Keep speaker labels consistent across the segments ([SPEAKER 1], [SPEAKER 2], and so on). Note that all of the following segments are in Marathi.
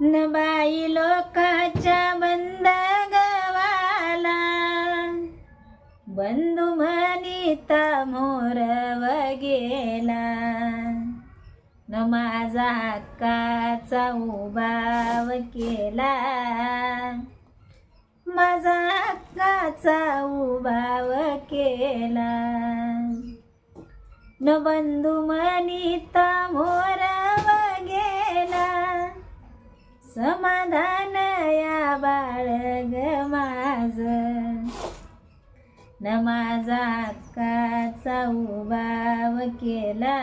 [SPEAKER 1] न बाई लोकाच्या बंद गवाला बंधू म्हणिता मोर गेला न माझा हक्काचा उभाव केला. माझा हक्काचा उभाव केला. न बंधू म्हणिता मोर समाधान या बाळग माझ. नमाजात माझा उभाव केला.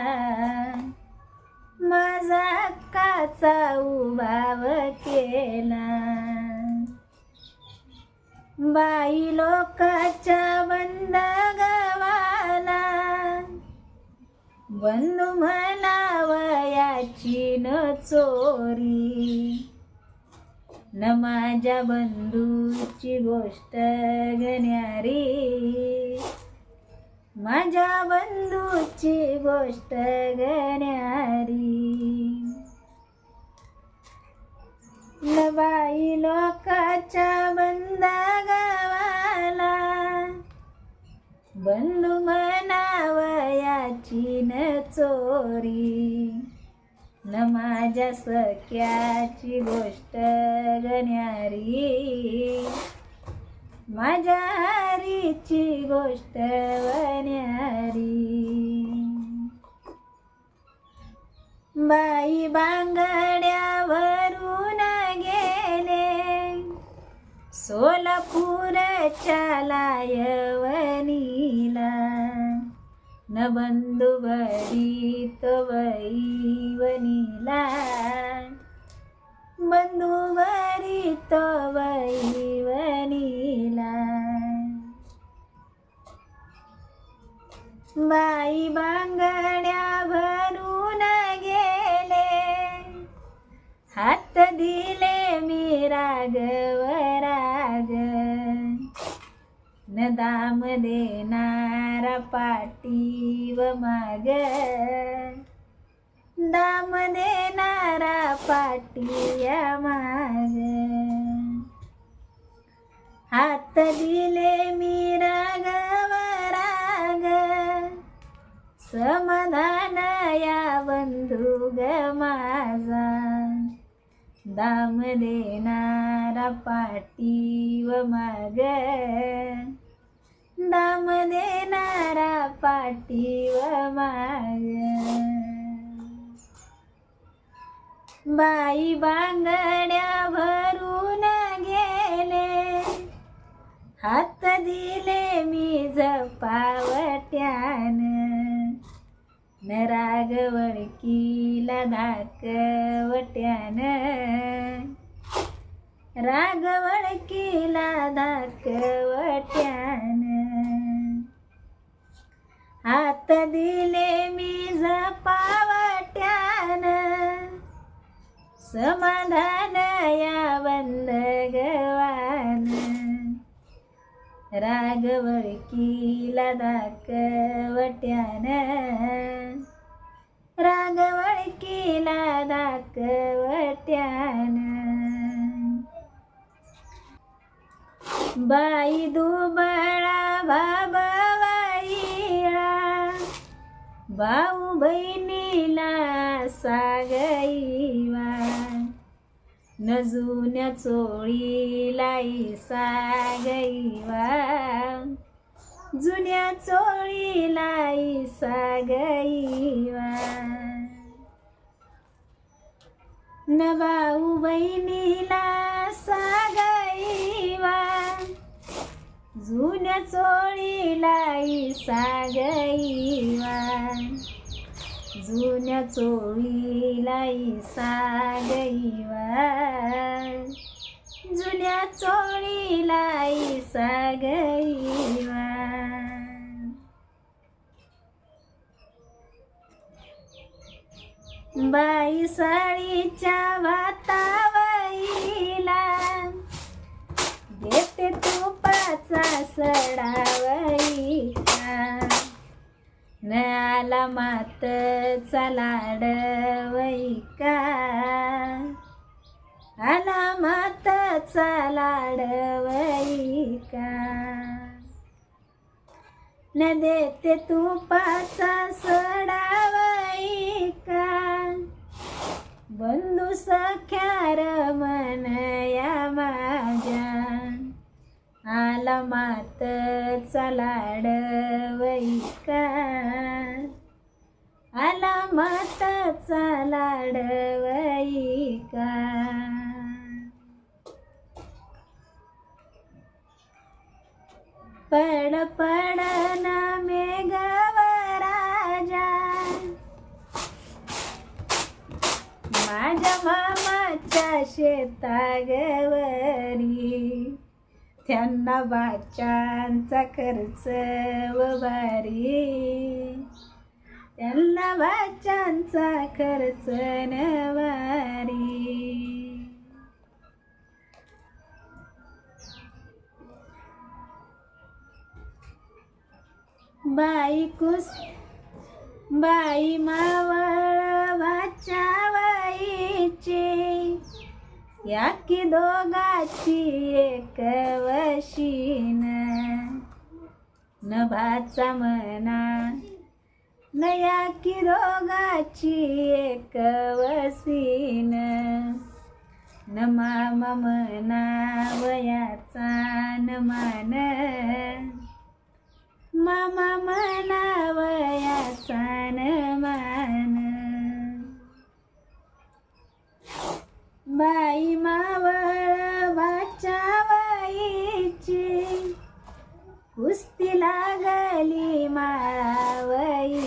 [SPEAKER 1] माझा काचा उभाव केला. बाई लोकाच्या बंद गवाला. बंधू म्हणावयाची न चोरी. न माझ्या बंधूची गोष्ट गण्यारी माझ्या बंधूची गोष्ट गण्यारी न बाई लोकाच्या बंदा गावाला बंधू म्हणावयाची न चोरी. न माझ्या सख्याची गोष्ट गण्यारी. माझ्या हरीची गोष्ट वन्यारी बाई बांगड्यावरून गेले. सोलापूरच्या लायवनीला न बंधू भरीत वैवनीला। बंधू वैवनीला। बाई बांगड्या भरून गेले हात दिले मी रागव राग न दाम देणार पाठीव माग. दाम देणारा पाठीया माग. हात दिले मी रागव राग. समाधान या बंधू ग माझा. दाम देणारा व माग. दाम देणारा पाठीव माग. बाई बांगड्या भरून गेले. हात दिले मी जपावट्यान. न रागवळकीला धाकवट्यान रागवळकीला समाधान या बंदगवान रागवळकीला दाखवट्यान रागवळकीला दाखवट्यान बाई दुबळा बाबाईळा भाऊ बहिणीला सागई न जुन्या चोळीला सागईवा जुन्या चोळीला सागईवा न भाऊ बहिणीला सागईवा. जुन्या चोळी लाई सागईवा जुन्या चोळीला सागईवा जुन्या चोळीला सागईवा बाई साळीच्या वातावईला देते तुपाचा सडावई आला मात लाडवई का आला मात लाडवई का न देते तू पाचा सडावई का बंधू सख्या रमनया माझ्या. आला मात लाडवई का माताचा लाडवई का? पड पड ना मेघवराजा माझ्या मामाच्या शेतागवरी त्यांना बाच्यांचा खर्च वबारी त्यांना वाचांचा खर्च नवारी. बाई कुस बाई मावळ वाचा बाईची या की दोघाची एक वशीन नभाचा मना. नया की रोगाची एक वसीन. न मामा मना वयाचा न मान मामा मनावयाचा न मान बाई मावळ वाचावाईची कुस्ती लागली माळावईला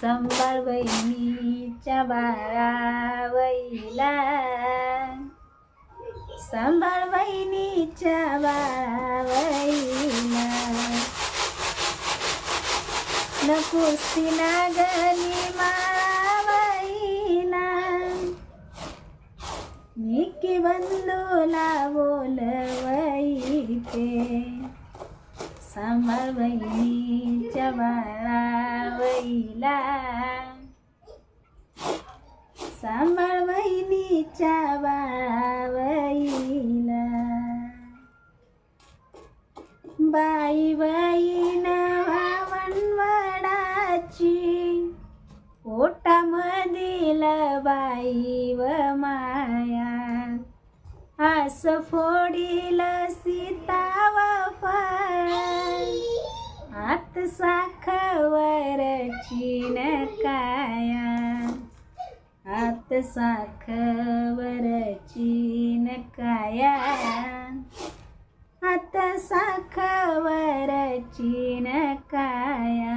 [SPEAKER 1] संभाळ बहिणीच्या बाळावईला सांभाळ बहिणीच्या बाळावईला नकोस कुस्ती लागली माळावईला मी की बंधूला बोलवईते सांभाळ बहिणीच्या बाळावईला सांभाळ वहिनीच्या बाळावईला बाई बाई वनवडाची पोटामधील बाई व माया. आस फोडील सीता व फळ. आत सा चित्त साखवरची नकाया. आता साखवरची नकाया.